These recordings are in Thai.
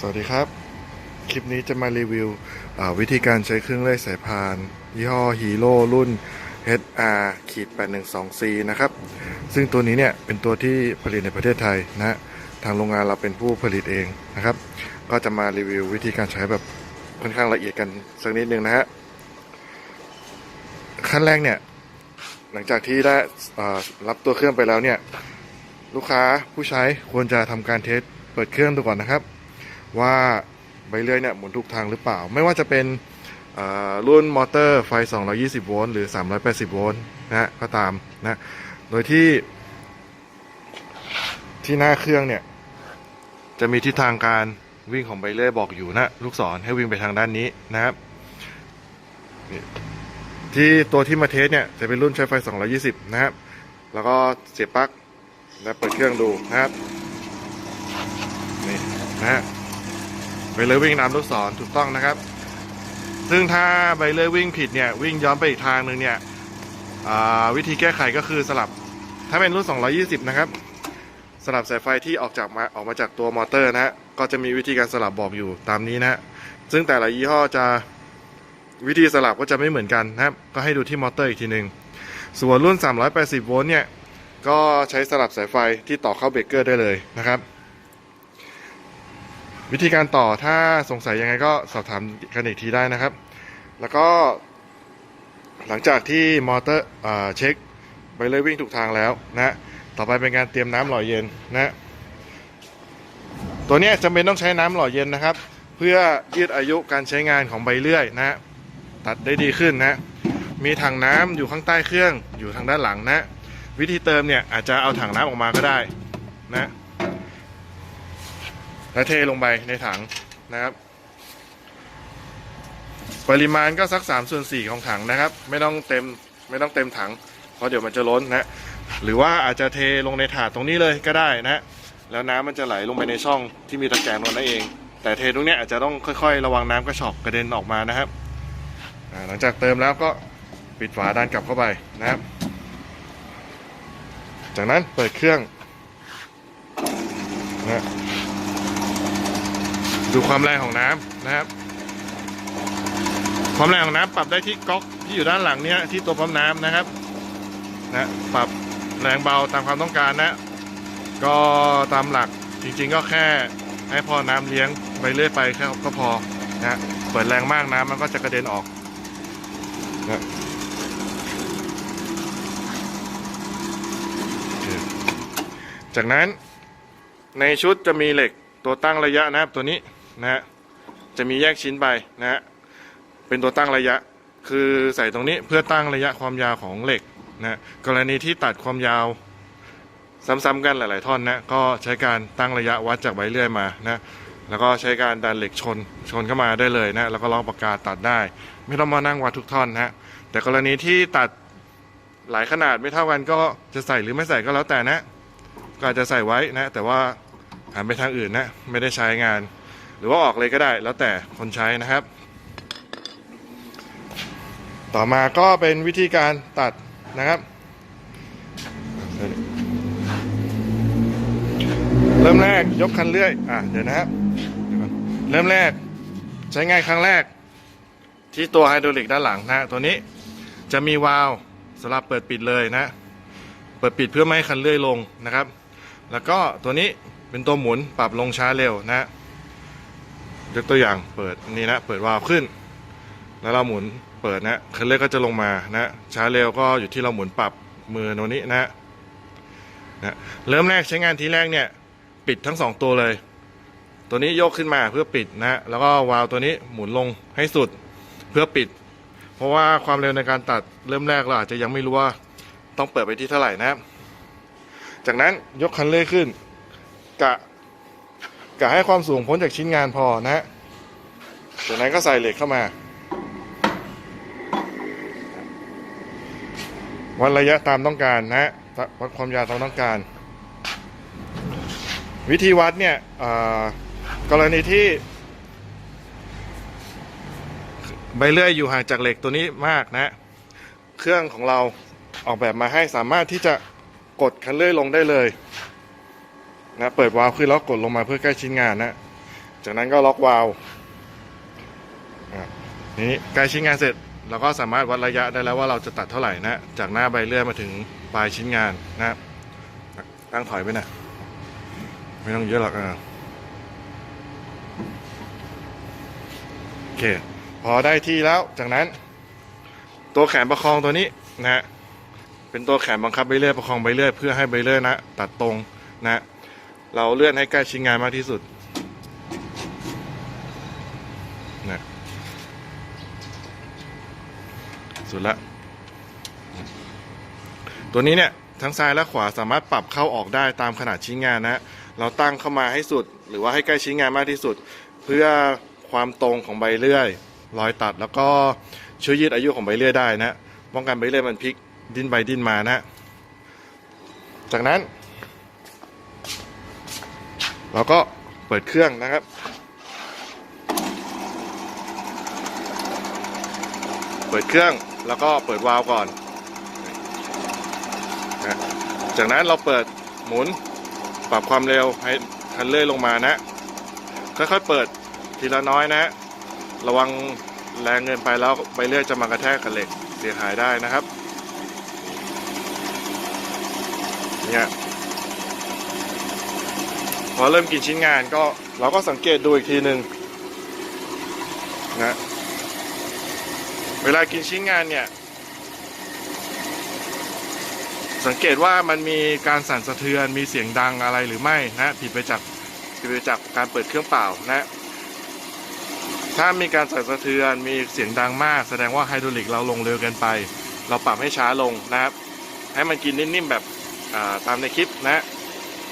สวัสดีครับ คลิปนี้จะมารีวิววิธีการใช้เครื่องเล่อยสายพาน ยี่ห้อฮีโร่รุ่น HR ขีด 812C นะครับ ซึ่งตัวนี้เนี่ยเป็นตัวที่ผลิตในประเทศไทยนะฮะทางโรงงานเราเป็นผู้ผลิตเองนะครับ ก็จะมารีวิววิธีการใช้แบบค่อนข้างละเอียดกันสักนิดนึงนะฮะขั้นแรกเนี่ย หลังจากที่ได้รับตัวเครื่องไปแล้วเนี่ย ลูกค้าผู้ใช้ควรจะทำการเทสเปิดเครื่องดูก่อนนะครับ ว่าใบเลื่อยเนี่ยหมุนถูกทางหรือเปล่า ไม่ว่าจะเป็นรุ่นมอเตอร์ไฟ 220 โวลต์หรือ 380 โวลต์นะฮะก็ตามนะโดยที่ ที่หน้าเครื่องเนี่ย จะมีทิศทางการวิ่งของใบเลื่อยบอกอยู่นะลูกศรให้วิ่งไปทางด้านนี้นะครับที่ตัวที่มาเทสเนี่ยจะเป็นรุ่นใช้ไฟ 220 นะครับ แล้วก็เสียบปลั๊กแล้วเปิดเครื่องดูนะครับ นี่นะฮะ ใบเลื่อยวิ่งตามลูกศรถูกต้องนะครับ ซึ่งถ้าใบเลื่อยวิ่งผิดเนี่ยวิ่งย้อนไปอีกทางหนึ่งเนี่ยวิธีแก้ไขก็คือสลับ ถ้าเป็นรุ่น 220 นะครับ สลับสายไฟที่ออกจากมาออกมาจากตัวมอเตอร์นะฮะก็จะมีวิธีการสลับบอกอยู่ตามนี้นะฮะซึ่งแต่ละยี่ห้อจะวิธีสลับก็จะไม่เหมือนกันนะครับ ก็ให้ดูที่มอเตอร์อีกทีหนึ่งส่วนรุ่น 380 โวลต์เนี่ย ก็ใช้สลับสายไฟที่ต่อเข้าเบรกเกอร์ได้เลยนะครับ วิธีการต่อถ้าสงสัยยังไงก็สอบถามกันอีกทีได้นะครับ แล้วก็ หลังจากที่มอเตอร์เช็คไปเลยวิ่งถูกทางแล้วนะต่อไปเป็นการเตรียมน้ำหล่อเย็นนะตัวนี้จำเป็นต้องใช้น้ำหล่อเย็นนะครับ เพื่อยืดอายุการใช้งานของใบเลื่อยนะตัดได้ดีขึ้นนะ มีถังน้ำอยู่ข้างใต้เครื่องอยู่ทางด้านหลังนะ วิธีเติมเนี่ยอาจจะเอาถังน้ำออกมาก็ได้นะ แล้วเทลงไปในถังนะครับ ปริมาณก็สัก3ส่วน4ของถังนะครับ ไม่ต้องเต็มไม่ต้องเต็มถัง เพราะเดี๋ยวมันจะล้นนะ หรือว่าอาจจะเทลงในถาดตรงนี้เลยก็ได้นะแล้วน้ำมันจะไหลลงไปในช่องที่มีตะแกรงนั่นเอง แต่เทตรงนี้อาจจะต้องค่อยๆ ระวังน้ำกระชอกกระเด็นออกมานะครับหลังจากเติมแล้วก็ปิดฝาดันกลับเข้าไปนะครับ จากนั้นเปิดเครื่องนะ ดูความแรงของน้ำนะครับ ความแรงของน้ำปรับได้ที่ก๊อกที่อยู่ด้านหลังเนี้ยที่ตัวปั๊มน้ำนะครับนะปรับแรงเบาตามความต้องการนะ ก็ตามหลักจริงๆก็แค่ให้พอน้ำเลี้ยงไปเรื่อยไปแค่ก็พอนะเปิดแรงมากน้ำมันก็จะกระเด็นออกนะจากนั้นในชุดจะมีเหล็กตัวตั้งระยะนะครับตัวนี้ นะฮะจะมีแยกชิ้นไปนะฮะเป็นตัวตั้งระยะ คือใส่ตรงนี้เพื่อตั้งระยะความยาวของเหล็กนะกรณีที่ตัดความยาวซ้ำๆกันหลาย ๆ ท่อนนะก็ใช้การตั้งระยะวัดจากใบเลื่อยมานะแล้วก็ใช้การดันเหล็กชนชนเข้ามาได้เลยนะแล้วก็ล็อกปากกาตัดได้ ไม่ต้องมานั่งวัดทุกท่อนนะแต่กรณีที่ตัดหลายขนาดไม่เท่ากันก็จะใส่หรือไม่ใส่ก็แล้วแต่นะ ก็อาจจะใส่ไว้นะ แต่ว่าหันไปทางอื่นนะ ไม่ได้ใช้งาน หรือว่าออกเลยก็ได้แล้วแต่คนใช้นะครับ ต่อมาก็เป็นวิธีการตัดนะครับ เริ่มแรกยกคันเลื่อยอะเดี๋ยวนะครับเริ่มแรกใช้งานครั้งแรก ที่ตัวไฮดรอลิกด้านหลังนะตัวนี้จะมีวาล์วสำหรับเปิดปิดเลยนะ เปิดปิดเพื่อไม่ให้คันเลื่อยลงนะครับ แล้วก็ตัวนี้เป็นตัวหมุนปรับลงช้าเร็วนะ ยกตัวอย่างเปิดนี่นะเปิดวาล์วขึ้น แล้วเราหมุนเปิดนะคันเร่งก็จะลงมานะช้าเร็วก็อยู่ที่เราหมุนปรับมือโนนี้นะนะเริ่มแรกใช้งานทีแรกเนี่ย ปิดทั้งสองตัวเลย ตัวนี้ยกขึ้นมาเพื่อปิดนะแล้วก็วาล์วตัวนี้หมุนลงให้สุดเพื่อปิด เพราะว่าความเร็วในการตัดเริ่มแรกเราอาจจะยังไม่รู้ว่าต้องเปิดไปที่เท่าไหร่นะจากนั้นยกคันเร่งขึ้นกะ กะให้ความสูงพ้นจากชิ้นงานพอนะฮะจากนั้นก็ใส่เหล็กเข้ามาวัดระยะตามต้องการนะฮะวัดความยาวตามต้องการ วิธีวัดเนี่ยอ่ากรณีที่ใบเลื่อยอยู่ห่างจากเหล็กตัวนี้มากนะ เครื่องของเราออกแบบมาให้สามารถที่จะกดคันเลื่อยลงได้เลย นะเปิดวาล์วขึ้นแล้วกดลงมาเพื่อใกล้ชิ้นงานนะ จากนั้นก็ล็อกวาล์วนี่ใกล้ชิ้นงานเสร็จเราก็สามารถวัดระยะได้แล้วว่าเราจะตัดเท่าไหร่นะ จากหน้าใบเลื่อยมาถึงปลายชิ้นงานนะตั้งถอยไปนะ ไม่ต้องเยอะหรอกอะโอเค พอได้ที่แล้วจากนั้น ตัวแขนประคองตัวนี้นะฮะเป็นตัวแขนบังคับใบเลื่อยประคองใบเลื่อยเพื่อให้ใบเลื่อยนะ ตัดตรงนะ เราเลื่อนให้ใกล้ชิ้นงานมากที่สุดนะสุดละ ตัวนี้เนี่ยทั้งซ้ายและขวาสามารถปรับเข้าออกได้ตามขนาดชิ้นงานนะ เราตั้งเข้ามาให้สุด หรือว่าให้ใกล้ชิ้นงานมากที่สุด เพื่อความตรงของใบเลื่อย รอยตัดแล้วก็ช่วยยืดอายุของใบเลื่อยได้นะป้องกันใบเลื่อยมันพลิกดิ้นไปดิ้นมานะ จากนั้น เราก็เปิดเครื่องนะครับ เปิดเครื่องแล้วก็เปิดวาล์วก่อนนะจากนั้นเราเปิดหมุนปรับความเร็วให้คันเลื่อยลงมานะ ค่อยๆเปิดทีละน้อยนะ ระวังแรงเงินไปแล้วใบเลื่อยจะมากระแทกกับเหล็กเสียหายได้นะครับ เนี่ย พอเริ่มกินชิ้นงานก็เราก็สังเกตดูอีกทีหนึ่งนะเวลากินชิ้นงานเนี่ย สังเกตว่ามันมีการสั่นสะเทือนมีเสียงดังอะไรหรือไม่นะผิดไปจากผิดไปจากการเปิดเครื่องเปล่านะถ้ามีการสั่นสะเทือนมีเสียงดังมาก แสดงว่าไฮดรอลิกเราลงเร็วเกินไป เราปรับให้ช้าลงนะครับ ให้มันกินนิ่มๆแบบตามในคลิปนะ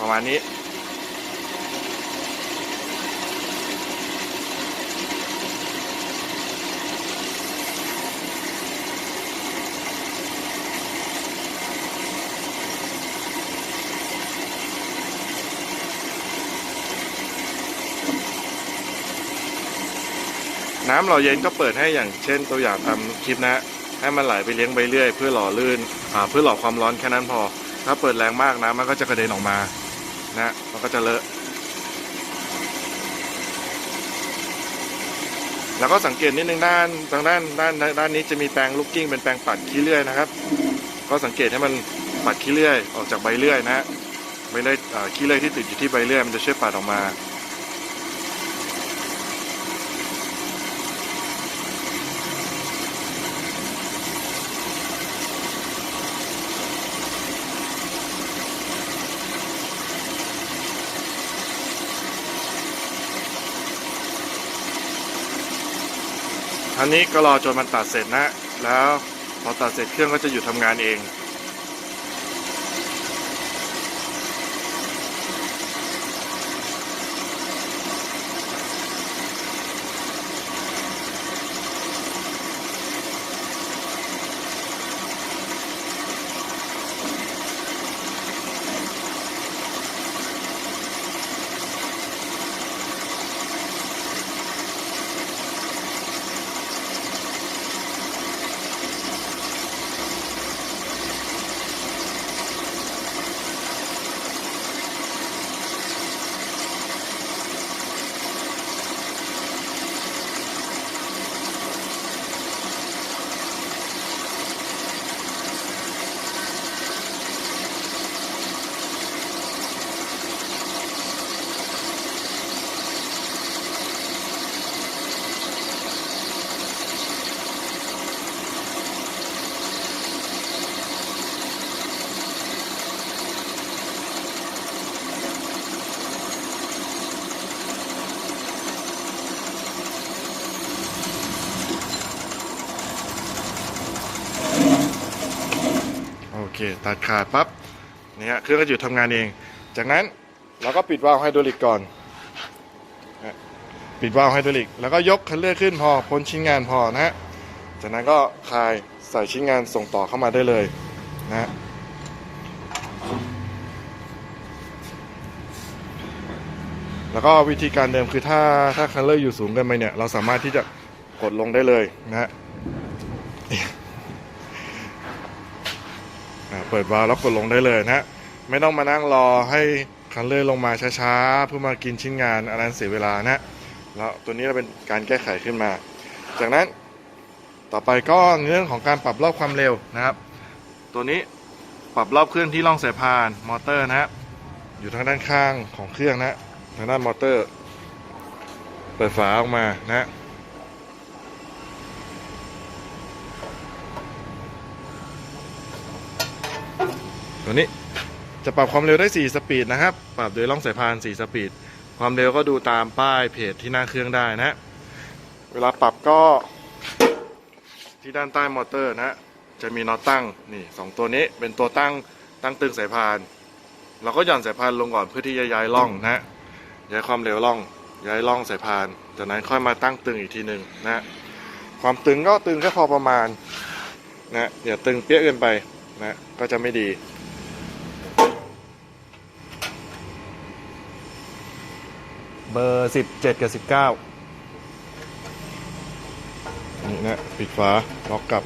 ประมาณนี้ น้ำหล่อเย็นก็เปิดให้อย่างเช่นตัวอย่างตามคลิปนะให้มันไหลไปเลี้ยงไปเรื่อยเพื่อหล่อลื่นเพื่อหล่อความร้อนแค่นั้นพอ ถ้าเปิดแรงมากน้ำมันก็จะกระเด็นออกมานะมันก็จะเลอะแล้วก็สังเกตนิดนึงด้านทางด้านด้านด้านนี้จะมีแปรงลูกกิ้งเป็นแปรงปัดขี้เลื่อยนะครับ ก็สังเกตให้มันปัดขี้เลื่อยออกจากใบเลื่อยนะฮะใบเลื่อยขี้เลื่อยที่ติดอยู่ที่ใบเลื่อยมันจะช่วยปัดออกมา อันนี้ก็รอจนมันตัดเสร็จนะ แล้วพอตัดเสร็จเครื่องก็จะหยุดทำงานเอง ตัดขาดปั๊บนี่ฮะเครื่องก็หยุดทำงานเอง จากนั้นเราก็ปิดวาล์วไฮดรอลิกก่อน ปิดวาล์วไฮดรอลิก แล้วก็ยกคันเลื่อขึ้นพอพ้นชิ้นงานพอนะฮะ จากนั้นก็คลายใส่ชิ้นงานส่งต่อเข้ามาได้เลยนะฮะแล้วก็วิธีการเดิมคือถ้าถ้าคันเลื่อยอยู่สูงเกินไปเนี่ย เราสามารถที่จะกดลงได้เลยนะฮะ เปิดวาล์วแล้วกดลงได้เลยนะฮะไม่ต้องมานั่งรอให้คันเลื่อยลงมาช้าๆเพื่อมากินชิ้นงานอันนั้นเสียเวลานะแล้วตัวนี้เราเป็นการแก้ไขขึ้นมา จากนั้นต่อไปก็เรื่องของการปรับรอบความเร็วนะครับ ตัวนี้ปรับรอบเครื่องที่ล่องสายพานมอเตอร์นะฮะอยู่ทางด้านข้างของเครื่องนะฮะทางด้านมอเตอร์ เปิดฝาออกมานะ ตัวนี้จะปรับความเร็วได้ 4 สปีดนะครับ ปรับโดยล่องสายพาน 4 สปีด ความเร็วก็ดูตามป้ายเพจที่หน้าเครื่องได้นะ เวลาปรับก็ที่ด้านใต้มอเตอร์นะ จะมีน็อตตั้งนี่สองตัวนี้เป็นตัวตั้งตั้งตึงสายพาน เราก็หย่อนสายพานลงก่อนเพื่อที่จะย้ายล่องนะฮะย้ายความเร็วล่อง ย้ายล่องสายพาน จากนั้นค่อยมาตั้งตึงอีกทีหนึ่งนะความตึงก็ตึงแค่พอประมาณนะอย่าตึงเปี้ยเกินไปนะก็จะไม่ดี เบอร์สิบเจ็ดกับสิบเก้านี่นะปิดฝาล็อกกลับ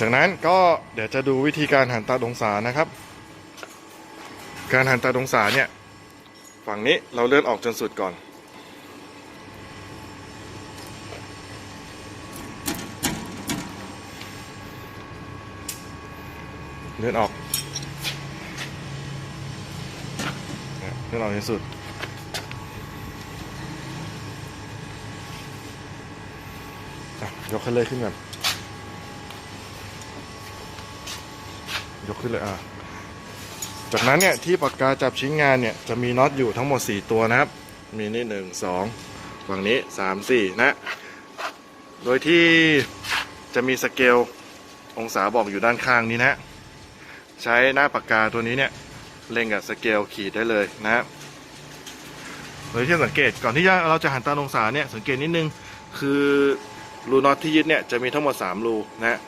จากนั้นก็เดี๋ยวจะดูวิธีการหันตาองศานะครับ การหันตาองศาเนี่ย ฝั่งนี้เราเลื่อนออกจนสุดก่อน เลื่อนออกเลื่อนออกจนสุดยกขึ้นเลยขึ้นก่อนยกขึ้นเลยอะจากนั้นเนี่ยที่ปากกาจับชิ้นงานเนี่ยจะมีน็อตอยู่ทั้งหมด 4 ตัวนะครับ มีนี่หนึ่งสองฝั่งนี้สามสี่นะ โดยที่จะมีสเกลองศาบอกอยู่ด้านข้างนี้นะ ใช้หน้าปากกาตัวนี้เนี่ยเล็งกับสเกลขีดได้เลยนะโดยที่สังเกตก่อนที่จะเราจะหันตามองศาเนี่ยสังเกตนิดนึงคือรูน็อตที่ยึดเนี่ยจะมีทั้งหมด3รูนะ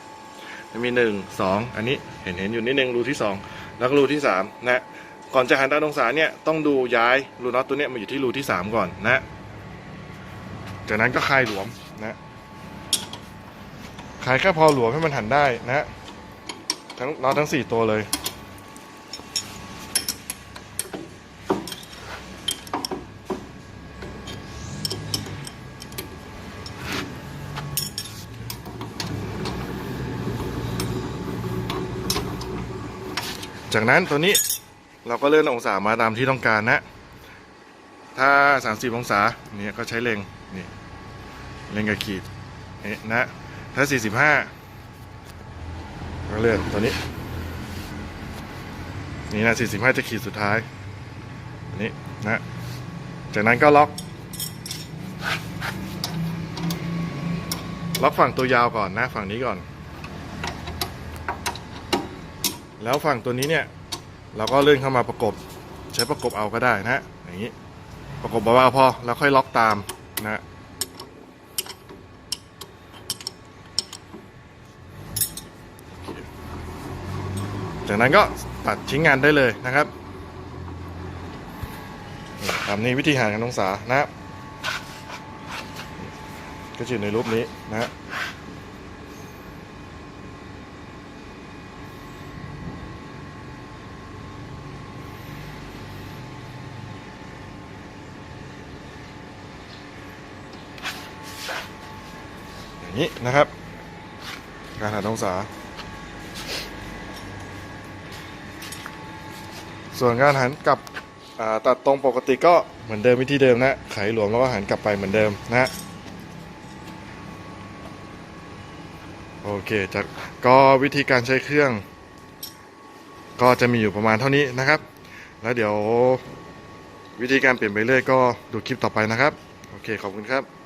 จะมีหนึ่งสองอันนี้เห็นเห็นอยู่นิดนึงรูที่สองแล้วก็รูที่สามนะก่อนจะหันตามองศาเนี่ยต้องดูย้ายรูน็อตตัวเนี้ยมาอยู่ที่รูที่สามก่อนนะจากนั้นก็คลายหลวมนะคลายแค่พอหลวมให้มันหันได้นะ ทั้งน็อตทั้งสี่ตัวเลยจากนั้นตัวนี้เราก็เลื่อนองศามาตามที่ต้องการนะ ถ้า 30 องศาเนี่ยก็ใช้เล็งนี่เล็งกับขีดนี่นะ ถ้า 45 ก็เลื่อนตัวนี้ นี่นะ 45 จะขีดสุดท้ายอันนี้นะ จากนั้นก็ล็อก ล็อกฝั่งตัวยาวก่อนนะ ฝั่งนี้ก่อน แล้วฝั่งตัวนี้เนี่ย เราก็เลื่อนเข้ามาประกบ ใช้ประกบเอาก็ได้นะ อย่างนี้ ประกบเบาๆพอ แล้วค่อยล็อกตามนะ จากนั้นก็ตัดชิ้นงานได้เลยนะครับนี่ตามนี้วิธีหารกันองศานะครับก็จะอยู่ในรูปนี้นะฮะอย่างนี้นะครับ การหาองศา ส่วนการหันกลับตัดตรงปกติก็เหมือนเดิมวิธีเดิมนะไขหลวมแล้วก็หันกลับไปเหมือนเดิมนะโอเคจากก็วิธีการใช้เครื่อง ก็จะมีอยู่ประมาณเท่านี้นะครับ แล้วเดี๋ยววิธีการเปลี่ยนไปเรื่อยก็ดูคลิปต่อไปนะครับ โอเคขอบคุณครับ